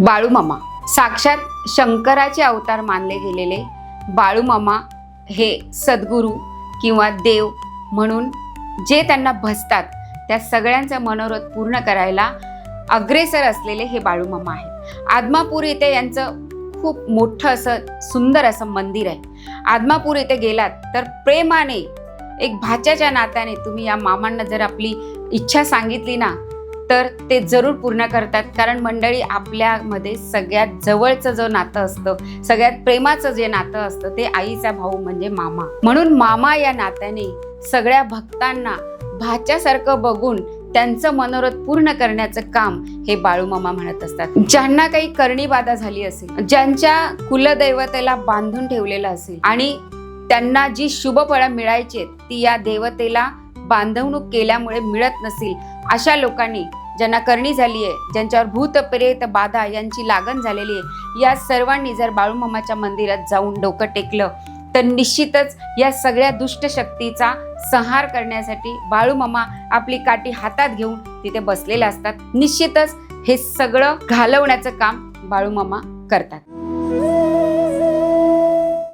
बाळूमामा साक्षात शंकराचे अवतार मानले गेलेले बाळूमामा हे सद्गुरू किंवा देव म्हणून जे त्यांना भसतात त्या सगळ्यांचं मनोरथ पूर्ण करायला अग्रेसर असलेले हे बाळूमामा आहेत. आदमापूर इथे यांचं खूप मोठं असं सुंदर असं मंदिर आहे. आदमापूर इथे गेलात तर प्रेमाने एक भाच्याच्या नात्याने तुम्ही या मामांना जर आपली इच्छा सांगितली ना तर ते जरूर पूर्ण करतात. कारण मंडळी आपल्यामध्ये सगळ्यात जवळचं जो नातं असतं सगळ्यात प्रेमाचं जे नातं असतं ते आईचा भाऊ म्हणजे मामा. म्हणून मामा या नात्याने सगळ्या भक्तांना भाच्यासारखं बघून त्यांचं मनोरथ पूर्ण करण्याचं काम हे बाळूमामा म्हणत असतात. ज्यांना काही करणी बाधा झाली असेल ज्यांच्या कुलदैवतेला बांधून ठेवलेलं असेल आणि त्यांना जी शुभफळं मिळायची ती या देवतेला बांधवणूक केल्यामुळे मिळत नसेल अशा लोकांनी ज्यांना करणी झाली आहे ज्यांच्यावर भूत प्रेत बाधा यांची लागण झालेली आहे या सर्वांनी जर बाळूमामाच्या मंदिरात जाऊन डोकं टेकलं तर निश्चितच या सगळ्या दुष्ट शक्तीचा संहार करण्यासाठी बाळूमामा आपली काठी हातात घेऊन तिथे बसलेले असतात. निश्चितच हे सगळं घालवण्याचं काम बाळूमामा करतात.